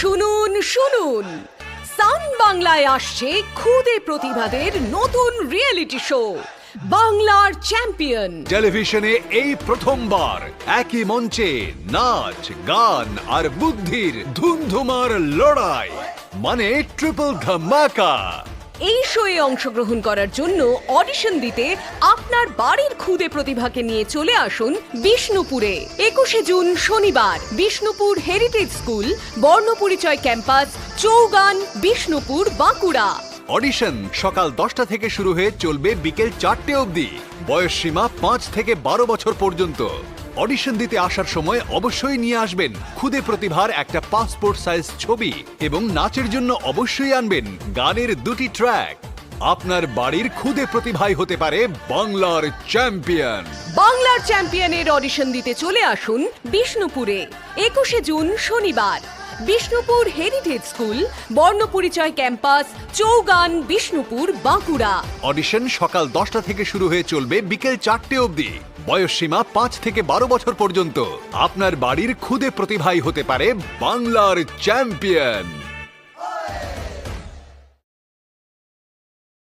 শুনুন শুনুন। সান বাংলায় আসছে খুদে প্রতিভাদের নতুন রিয়েলিটি শো বাংলার চ্যাম্পিয়ন টেলিভিশনে এই প্রথমবার একই মঞ্চে নাচ, গান আর বুদ্ধির ধুমধুমার লড়াই মানে ট্রিপল ধামাকা। এই শোয়ে অংশগ্রহণ করার জন্য অডিশন দিতে আপনার বাড়ির খুদে প্রতিভাকে নিয়ে চলে আসুন বিষ্ণুপুরে। একুশে জুন শনিবার, Bishnupur heritage school Barnaparichay campus, Chaugan, Bishnupur, Bankura. Audition সকাল দশটা থেকে শুরু হয়ে চলবে বিকেল চারটে অবধি। বয়স সীমা পাঁচ থেকে বারো বছর পর্যন্ত। অডিশন দিতে আসার সময় অবশ্যই নিয়ে আসবেন। খুদে প্রতিভার একটা পাসপোর্ট সাইজ ছবি এবং নাচের জন্য অবশ্যই আনবেন গানের দুটি ট্র্যাক আপনার বাড়ির খুদে প্রতিভাই হতে পারে বাংলার চ্যাম্পিয়ন বাংলার চ্যাম্পিয়নের অডিশন দিতে চলে আসুন বিষ্ণুপুরে একুশে জুন শনিবার। Bishnupur heritage school Barnaparichay campus Chaugan Bishnupur Bankura. Audition সকাল দশটা থেকে শুরু হয়ে চলবে বিকেল চারটে অবধি। বয়স সীমা পাঁচ থেকে বারো বছর পর্যন্ত। আপনার বাড়ির খুদে প্রতিভাই হতে পারে বাংলার চ্যাম্পিয়ন।